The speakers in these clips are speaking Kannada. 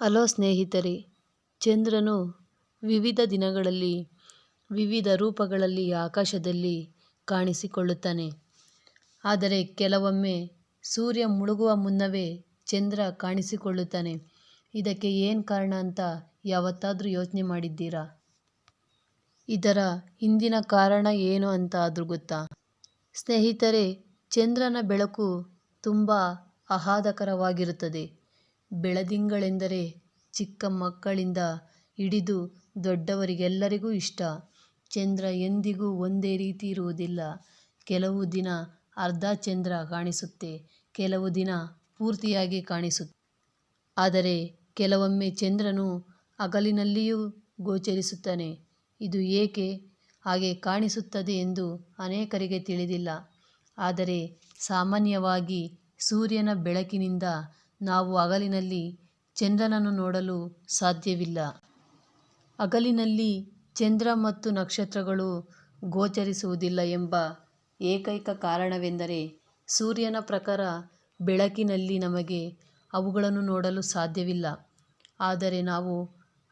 ಹಲೋ ಸ್ನೇಹಿತರೆ, ಚಂದ್ರನು ವಿವಿಧ ದಿನಗಳಲ್ಲಿ ವಿವಿಧ ರೂಪಗಳಲ್ಲಿ ಆಕಾಶದಲ್ಲಿ ಕಾಣಿಸಿಕೊಳ್ಳುತ್ತಾನೆ. ಆದರೆ ಕೆಲವೊಮ್ಮೆ ಸೂರ್ಯ ಮುಳುಗುವ ಮುನ್ನವೇ ಚಂದ್ರ ಕಾಣಿಸಿಕೊಳ್ಳುತ್ತಾನೆ. ಇದಕ್ಕೆ ಏನು ಕಾರಣ ಅಂತ ಯಾವತ್ತಾದರೂ ಯೋಚನೆ ಮಾಡಿದ್ದೀರಾ? ಇದರ ಹಿಂದಿನ ಕಾರಣ ಏನು ಅಂತ ಆದರೂ ಗೊತ್ತಾ? ಸ್ನೇಹಿತರೆ, ಚಂದ್ರನ ಬೆಳಕು ತುಂಬ ಆಹ್ಲಾದಕರವಾಗಿರುತ್ತದೆ. ಬೆಳದಿಂಗಳೆಂದರೆ ಚಿಕ್ಕ ಮಕ್ಕಳಿಂದ ಹಿಡಿದು ದೊಡ್ಡವರಿಗೆಲ್ಲರಿಗೂ ಇಷ್ಟ. ಚಂದ್ರ ಎಂದಿಗೂ ಒಂದೇ ರೀತಿ ಇರುವುದಿಲ್ಲ. ಕೆಲವು ದಿನ ಅರ್ಧ ಚಂದ್ರ ಕಾಣಿಸುತ್ತೆ, ಕೆಲವು ದಿನ ಪೂರ್ತಿಯಾಗಿ ಕಾಣಿಸುತ್ತೆ. ಆದರೆ ಕೆಲವೊಮ್ಮೆ ಚಂದ್ರನು ಹಗಲಿನಲ್ಲಿಯೂ ಗೋಚರಿಸುತ್ತಾನೆ. ಇದು ಏಕೆ ಹಾಗೆ ಕಾಣಿಸುತ್ತದೆ ಎಂದು ಅನೇಕರಿಗೆ ತಿಳಿದಿಲ್ಲ. ಆದರೆ ಸಾಮಾನ್ಯವಾಗಿ ಸೂರ್ಯನ ಬೆಳಕಿನಿಂದ ನಾವು ಹಗಲಿನಲ್ಲಿ ಚಂದ್ರನನ್ನು ನೋಡಲು ಸಾಧ್ಯವಿಲ್ಲ. ಹಗಲಿನಲ್ಲಿ ಚಂದ್ರ ಮತ್ತು ನಕ್ಷತ್ರಗಳು ಗೋಚರಿಸುವುದಿಲ್ಲ ಎಂಬ ಏಕೈಕ ಕಾರಣವೆಂದರೆ ಸೂರ್ಯನ ಪ್ರಕಾರ ಬೆಳಕಿನಲ್ಲಿ ನಮಗೆ ಅವುಗಳನ್ನು ನೋಡಲು ಸಾಧ್ಯವಿಲ್ಲ. ಆದರೆ ನಾವು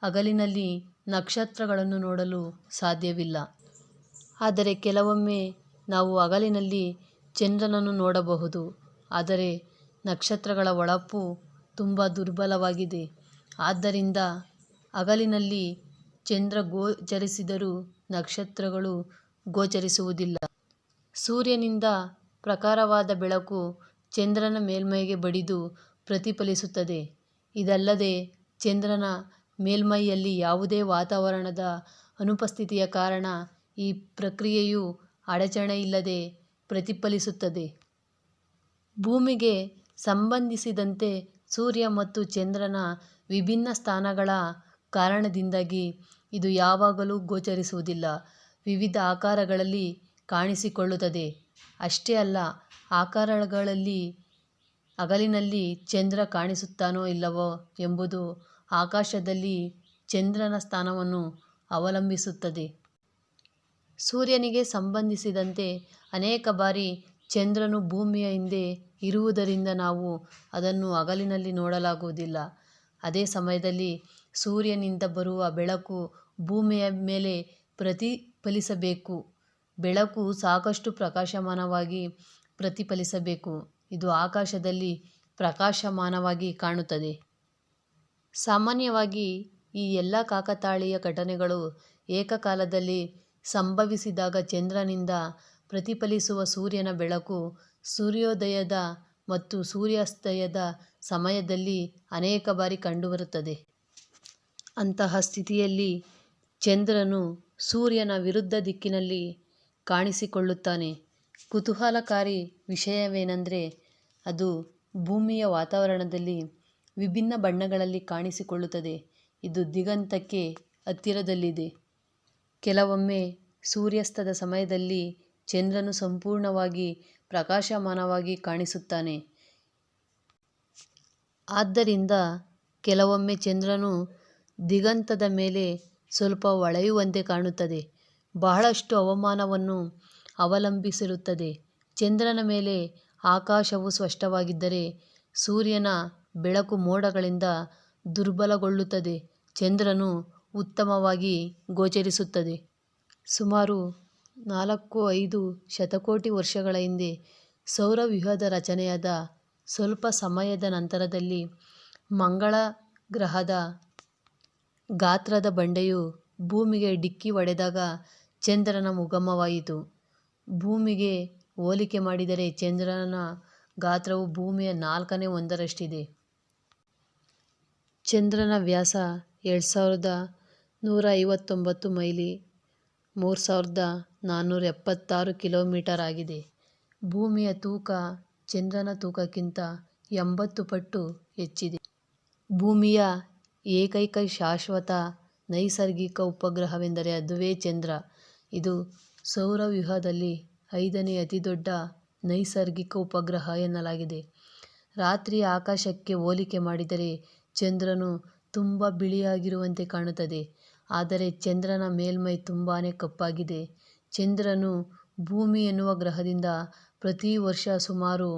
ಹಗಲಿನಲ್ಲಿ ನಕ್ಷತ್ರಗಳನ್ನು ನೋಡಲು ಸಾಧ್ಯವಿಲ್ಲ. ಆದರೆ ಕೆಲವೊಮ್ಮೆ ನಾವು ಹಗಲಿನಲ್ಲಿ ಚಂದ್ರನನ್ನು ನೋಡಬಹುದು. ಆದರೆ ನಕ್ಷತ್ರಗಳ ಹೊಳಪು ತುಂಬ ದುರ್ಬಲವಾಗಿದೆ. ಆದ್ದರಿಂದ ಹಗಲಿನಲ್ಲಿ ಚಂದ್ರ ಗೋಚರಿಸಿದರೂ ನಕ್ಷತ್ರಗಳು ಗೋಚರಿಸುವುದಿಲ್ಲ. ಸೂರ್ಯನಿಂದ ಪ್ರಖರವಾದ ಬೆಳಕು ಚಂದ್ರನ ಮೇಲ್ಮೈಗೆ ಬಡಿದು ಪ್ರತಿಫಲಿಸುತ್ತದೆ. ಇದಲ್ಲದೆ ಚಂದ್ರನ ಮೇಲ್ಮೈಯಲ್ಲಿ ಯಾವುದೇ ವಾತಾವರಣದ ಅನುಪಸ್ಥಿತಿಯ ಕಾರಣ ಈ ಪ್ರಕ್ರಿಯೆಯು ಅಡಚಣೆಯಿಲ್ಲದೆ ಪ್ರತಿಫಲಿಸುತ್ತದೆ. ಭೂಮಿಗೆ ಸಂಬಂಧಿಸಿದಂತೆ ಸೂರ್ಯ ಮತ್ತು ಚಂದ್ರನ ವಿಭಿನ್ನ ಸ್ಥಾನಗಳ ಕಾರಣದಿಂದಾಗಿ ಇದು ಯಾವಾಗಲೂ ಗೋಚರಿಸುವುದಿಲ್ಲ. ವಿವಿಧ ಆಕಾರಗಳಲ್ಲಿ ಕಾಣಿಸಿಕೊಳ್ಳುತ್ತದೆ. ಅಷ್ಟೇ ಅಲ್ಲ, ಆಕಾರಗಳಲ್ಲಿ, ಹಗಲಿನಲ್ಲಿ ಚಂದ್ರ ಕಾಣಿಸುತ್ತಾನೋ ಇಲ್ಲವೋ ಎಂಬುದು ಆಕಾಶದಲ್ಲಿ ಚಂದ್ರನ ಸ್ಥಾನವನ್ನು ಅವಲಂಬಿಸುತ್ತದೆ. ಸೂರ್ಯನಿಗೆ ಸಂಬಂಧಿಸಿದಂತೆ ಅನೇಕ ಬಾರಿ ಚಂದ್ರನು ಭೂಮಿಯ ಹಿಂದೆ ಇರುವುದರಿಂದ ನಾವು ಅದನ್ನು ಹಗಲಿನಲ್ಲಿ ನೋಡಲಾಗುವುದಿಲ್ಲ. ಅದೇ ಸಮಯದಲ್ಲಿ ಸೂರ್ಯನಿಂದ ಬರುವ ಬೆಳಕು ಭೂಮಿಯ ಮೇಲೆ ಪ್ರತಿಫಲಿಸಬೇಕು. ಬೆಳಕು ಸಾಕಷ್ಟು ಪ್ರಕಾಶಮಾನವಾಗಿ ಪ್ರತಿಫಲಿಸಬೇಕು. ಇದು ಆಕಾಶದಲ್ಲಿ ಪ್ರಕಾಶಮಾನವಾಗಿ ಕಾಣುತ್ತದೆ. ಸಾಮಾನ್ಯವಾಗಿ ಈ ಎಲ್ಲ ಕಾಕತಾಳೀಯ ಘಟನೆಗಳು ಏಕಕಾಲದಲ್ಲಿ ಸಂಭವಿಸಿದಾಗ ಚಂದ್ರನಿಂದ ಪ್ರತಿಫಲಿಸುವ ಸೂರ್ಯನ ಬೆಳಕು ಸೂರ್ಯೋದಯದ ಮತ್ತು ಸೂರ್ಯಾಸ್ತಯದ ಸಮಯದಲ್ಲಿ ಅನೇಕ ಬಾರಿ ಕಂಡುಬರುತ್ತದೆ. ಅಂತಹ ಸ್ಥಿತಿಯಲ್ಲಿ ಚಂದ್ರನು ಸೂರ್ಯನ ವಿರುದ್ಧ ದಿಕ್ಕಿನಲ್ಲಿ ಕಾಣಿಸಿಕೊಳ್ಳುತ್ತಾನೆ. ಕುತೂಹಲಕಾರಿ ವಿಷಯವೇನೆಂದರೆ, ಅದು ಭೂಮಿಯ ವಾತಾವರಣದಲ್ಲಿ ವಿಭಿನ್ನ ಬಣ್ಣಗಳಲ್ಲಿ ಕಾಣಿಸಿಕೊಳ್ಳುತ್ತದೆ. ಇದು ದಿಗಂತಕ್ಕೆ ಹತ್ತಿರದಲ್ಲಿದೆ. ಕೆಲವೊಮ್ಮೆ ಸೂರ್ಯಾಸ್ತದ ಸಮಯದಲ್ಲಿ ಚಂದ್ರನು ಸಂಪೂರ್ಣವಾಗಿ ಪ್ರಕಾಶಮಾನವಾಗಿ ಕಾಣಿಸುತ್ತಾನೆ. ಆದ್ದರಿಂದ ಕೆಲವೊಮ್ಮೆ ಚಂದ್ರನು ದಿಗಂತದ ಮೇಲೆ ಸ್ವಲ್ಪ ಹೊಳೆಯುವಂತೆ ಕಾಣುತ್ತದೆ. ಬಹಳಷ್ಟು ಹವಾಮಾನವನ್ನು ಅವಲಂಬಿಸಿರುತ್ತದೆ. ಚಂದ್ರನ ಮೇಲೆ ಆಕಾಶವು ಸ್ಪಷ್ಟವಾಗಿದ್ದರೆ ಸೂರ್ಯನ ಬೆಳಕು ಮೋಡಗಳಿಂದ ದುರ್ಬಲಗೊಳ್ಳುತ್ತದೆ. ಚಂದ್ರನು ಉತ್ತಮವಾಗಿ ಗೋಚರಿಸುತ್ತದೆ. ಸುಮಾರು ನಾಲ್ಕು ಐದು ಶತಕೋಟಿ ವರ್ಷಗಳ ಹಿಂದೆ ಸೌರವ್ಯೂಹದ ರಚನೆಯಾದ ಸ್ವಲ್ಪ ಸಮಯದ ನಂತರದಲ್ಲಿ ಮಂಗಳ ಗ್ರಹದ ಗಾತ್ರದ ಬಂಡೆಯು ಭೂಮಿಗೆ ಡಿಕ್ಕಿ ಹೊಡೆದಾಗ ಚಂದ್ರನ ಉಗಮವಾಯಿತು ಭೂಮಿಗೆ ಹೋಲಿಕೆ ಮಾಡಿದರೆ ಚಂದ್ರನ ಗಾತ್ರವು ಭೂಮಿಯ ನಾಲ್ಕನೇ ಒಂದರಷ್ಟಿದೆ. ಚಂದ್ರನ ವ್ಯಾಸ ಎರಡು ಸಾವಿರದ ನೂರ ಐವತ್ತೊಂಬತ್ತು ಮೈಲಿ ಮೂರು ಸಾವಿರದ ನಾನ್ನೂರ ಎಪ್ಪತ್ತಾರು ಕಿಲೋಮೀಟರ್ ಆಗಿದೆ. ಭೂಮಿಯ ತೂಕ ಚಂದ್ರನ ತೂಕಕ್ಕಿಂತ ಎಂಬತ್ತು ಪಟ್ಟು ಹೆಚ್ಚಿದೆ. ಭೂಮಿಯ ಏಕೈಕ ಶಾಶ್ವತ ನೈಸರ್ಗಿಕ ಉಪಗ್ರಹವೆಂದರೆ ಅದುವೇ ಚಂದ್ರ. ಇದು ಸೌರವ್ಯೂಹದಲ್ಲಿ ಐದನೇ ಅತಿದೊಡ್ಡ ನೈಸರ್ಗಿಕ ಉಪಗ್ರಹ ಎನ್ನಲಾಗಿದೆ. ರಾತ್ರಿ ಆಕಾಶಕ್ಕೆ ಹೋಲಿಕೆ ಮಾಡಿದರೆ ಚಂದ್ರನು ತುಂಬ ಬಿಳಿಯಾಗಿರುವಂತೆ ಕಾಣುತ್ತದೆ. ಆದರೆ ಚಂದ್ರನ ಮೇಲ್ಮೈ ತುಂಬಾ ಕಪ್ಪಾಗಿದೆ. ಚಂದ್ರನು ಭೂಮಿ ಎನ್ನುವ ಗ್ರಹದಿಂದ ಪ್ರತಿ ವರ್ಷ ಸುಮಾರು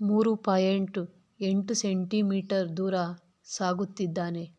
ಮೂರು ಪಾಯಿಂಟ್ ಎಂಟು ಸೆಂಟಿಮೀಟರ್ ದೂರ ಸಾಗುತ್ತಿದ್ದಾನೆ.